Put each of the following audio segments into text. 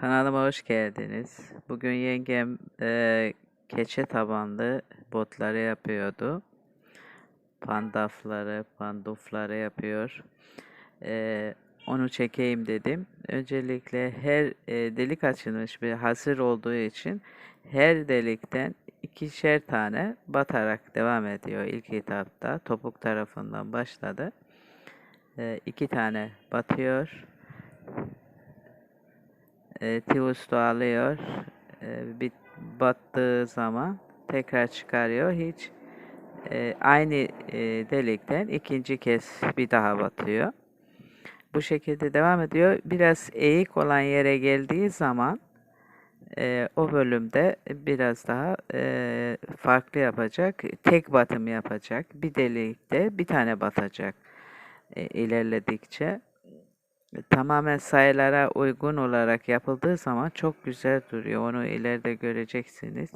Kanalıma hoş geldiniz. Bugün yengem e, keçe tabanlı botları yapıyordu. Pandafları, pandufları yapıyor. E, onu çekeyim dedim. Öncelikle her e, delik açılmış bir hazır olduğu için her delikten ikişer tane batarak devam ediyor ilk etapta. Topuk tarafından başladı. E, iki tane batıyor e, Tivustu alıyor. E, bir battığı zaman tekrar çıkarıyor. Hiç e, aynı e, delikten ikinci kez bir daha batıyor. Bu şekilde devam ediyor. Biraz eğik olan yere geldiği zaman e, o bölümde biraz daha e, farklı yapacak. Tek batım yapacak. Bir delikte bir tane batacak e, ilerledikçe tamamen sayılara uygun olarak yapıldığı zaman çok güzel duruyor. Onu ileride göreceksiniz.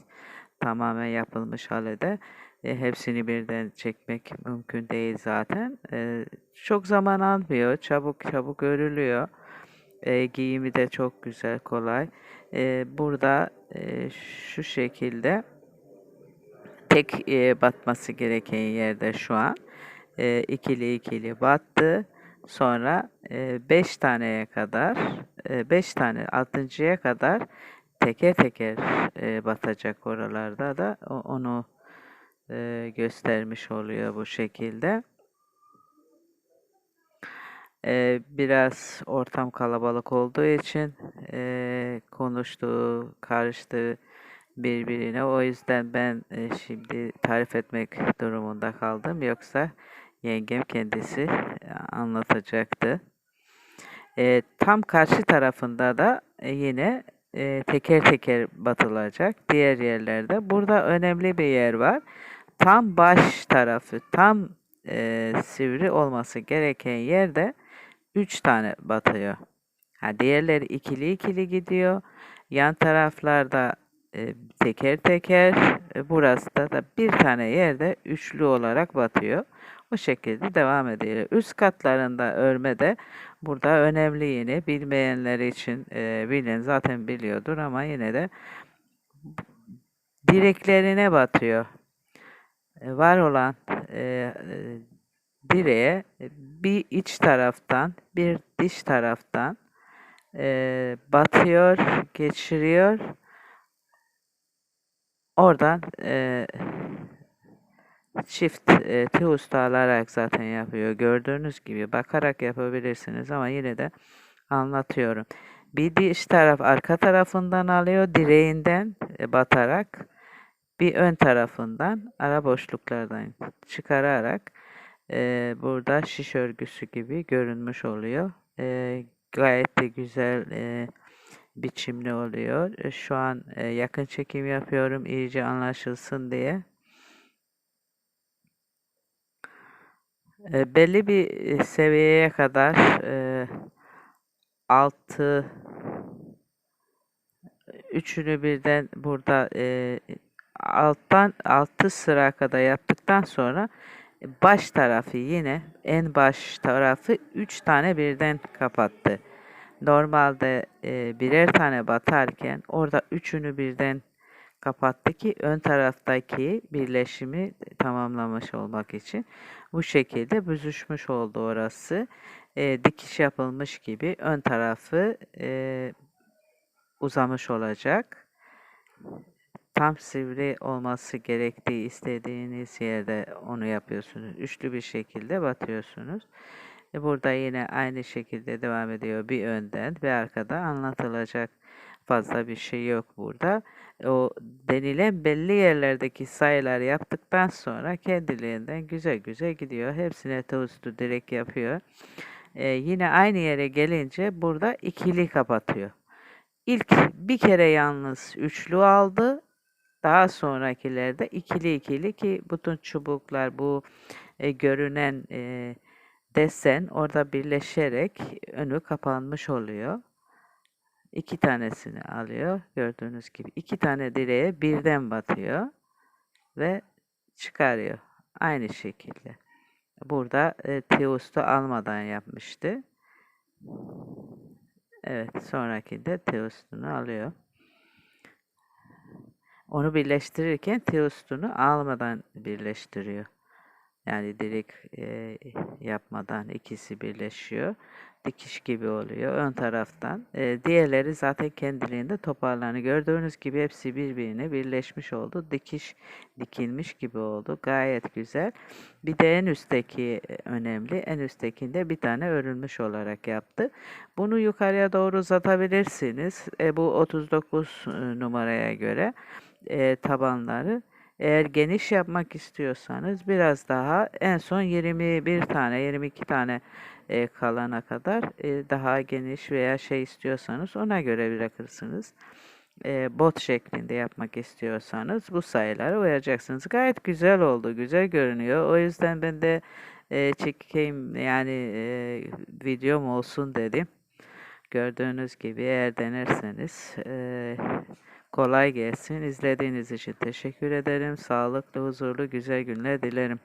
Tamamen yapılmış halde. E, hepsini birden çekmek mümkün değil zaten. E, çok zaman almıyor. Çabuk çabuk örülüyor. E, giyimi de çok güzel, kolay. E, burada e, şu şekilde tek e, batması gereken yerde şu an. E, ikili ikili battı. Sonra 5 e, taneye kadar 5 e, tane 6.ya kadar teker teker e, batacak oralarda da onu göstermiş oluyor bu şekilde. Biraz ortam kalabalık olduğu için konuştuğu, karıştığı birbirine. O yüzden ben şimdi tarif etmek durumunda kaldım. Yoksa yengem kendisi e, anlatacaktı. E, tam karşı tarafında da e, yine e, teker teker batılacak diğer yerlerde. Burada önemli bir yer var. Tam baş tarafı, tam e, sivri olması gereken yerde 3 tane batıyor. Ha, diğerleri ikili ikili gidiyor. Yan taraflarda e, teker teker. E, burası da, da bir tane yerde üçlü olarak batıyor. Bu şekilde devam ediyor. Üst katlarında örme de burada önemli yine bilmeyenler için e, bilen zaten biliyordur ama yine de direklerine batıyor. E, var olan e, e, direğe bir iç taraftan bir dış taraftan e, batıyor, geçiriyor. Oradan e, çift e, tığ alarak zaten yapıyor. Gördüğünüz gibi bakarak yapabilirsiniz ama yine de anlatıyorum. Bir diş taraf arka tarafından alıyor direğinden e, batarak bir ön tarafından ara boşluklardan çıkararak e, burada şiş örgüsü gibi görünmüş oluyor. E, gayet de güzel e, biçimli oluyor. E, şu an e, yakın çekim yapıyorum iyice anlaşılsın diye. E, belli bir seviyeye kadar e, altı üçünü birden burada e, alttan altı sıra kadar yaptıktan sonra baş tarafı yine en baş tarafı üç tane birden kapattı. Normalde e, birer tane batarken orada üçünü birden kapattı ki ön taraftaki birleşimi tamamlamış olmak için. Bu şekilde büzüşmüş oldu orası. E, dikiş yapılmış gibi ön tarafı e, uzamış olacak. Tam sivri olması gerektiği istediğiniz yerde onu yapıyorsunuz. Üçlü bir şekilde batıyorsunuz. E, burada yine aynı şekilde devam ediyor. Bir önden ve arkada anlatılacak fazla bir şey yok burada. O denilen belli yerlerdeki sayılar yaptıktan sonra kendiliğinden güzel güzel gidiyor. Hepsine tostu direkt yapıyor. Ee, yine aynı yere gelince burada ikili kapatıyor. İlk bir kere yalnız üçlü aldı. Daha sonrakilerde ikili ikili ki bütün çubuklar bu e, görünen e, desen orada birleşerek önü kapanmış oluyor iki tanesini alıyor. Gördüğünüz gibi iki tane direğe birden batıyor ve çıkarıyor. Aynı şekilde. Burada e, Teos'ta almadan yapmıştı. Evet, sonrakinde teostunu alıyor. Onu birleştirirken teostunu almadan birleştiriyor. Yani direkt e, yapmadan ikisi birleşiyor. Dikiş gibi oluyor ön taraftan. E, diğerleri zaten kendiliğinde toparlanıyor. Gördüğünüz gibi hepsi birbirine birleşmiş oldu. Dikiş dikilmiş gibi oldu. Gayet güzel. Bir de en üstteki e, önemli. En üsttekinde bir tane örülmüş olarak yaptı. Bunu yukarıya doğru uzatabilirsiniz. E, bu 39 e, numaraya göre e, tabanları. Eğer geniş yapmak istiyorsanız biraz daha en son 21 tane 22 tane e, kalana kadar e, daha geniş veya şey istiyorsanız ona göre bırakırsınız. E, bot şeklinde yapmak istiyorsanız bu sayılara uyacaksınız. Gayet güzel oldu, güzel görünüyor. O yüzden ben de e, çekeyim yani e, videom olsun dedim. Gördüğünüz gibi eğer denerseniz e, kolay gelsin. İzlediğiniz için teşekkür ederim. Sağlıklı, huzurlu, güzel günler dilerim.